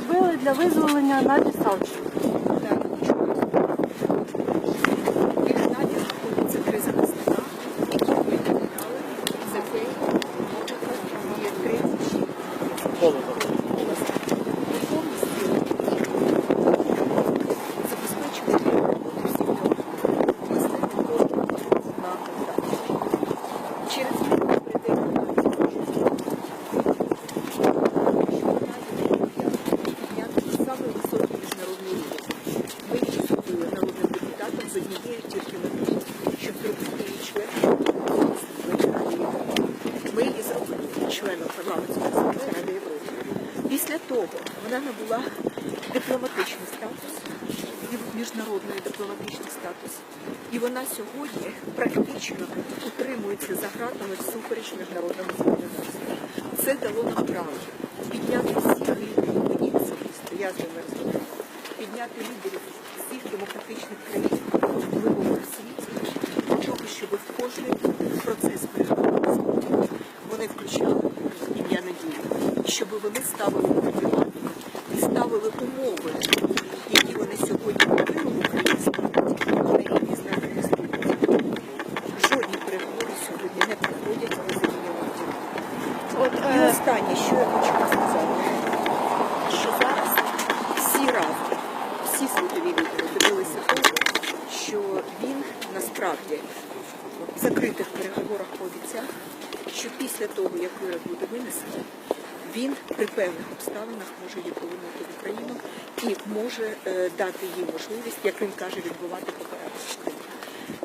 зробили для визволення Наді Савченко? Так, з однією тільки метою, щоб зробити її членом Ради Європи. Ми її зробили членом парламентської. Після того вона набула дипломатичний статус, міжнародний дипломатичний статус. І вона сьогодні практично утримується за гратами всупереч міжнародному законодавству. Це дало нам право підняти всіх лідерів, мені особисто, я з підняти лідерів всіх демократичних країн впливових в світі, для того, щоб в кожний процес переговорів вони включали ім'я надії, щоб вони ставили ультиматуми і ставили умови, які вони сьогодні робили в українській на рівні з. Жодні переговори сьогодні не проходять без і е, останнє, що я хочу сказати, що зараз всі разом, всі світові лідери дивилися того, що він насправді в закритих переговорах пообіцяв, що після того, як вирок буде винесений, він при певних обставинах може її повернути в Україну і може е, дати їй можливість, як він каже, відбувати покарання в Україні.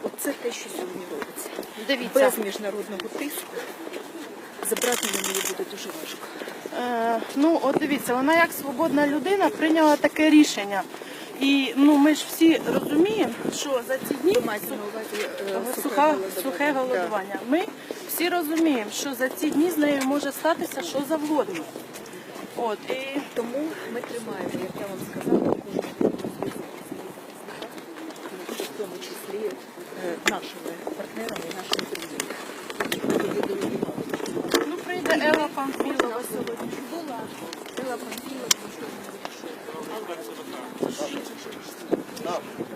От те, що сьогодні робиться. Дивіться. Без міжнародного тиску забрати на неї буде дуже важко. Е, ну, от дивіться, вона як свободна людина прийняла таке рішення. І ну ми ж всі розуміємо, що за ці дні суха, сухе голодування. Ми всі розуміємо, що за ці дні з нею може статися що завгодно. От і тому ми тримаємо, як я вам сказала, в тому числі е, нашими партнерами, нашими. up.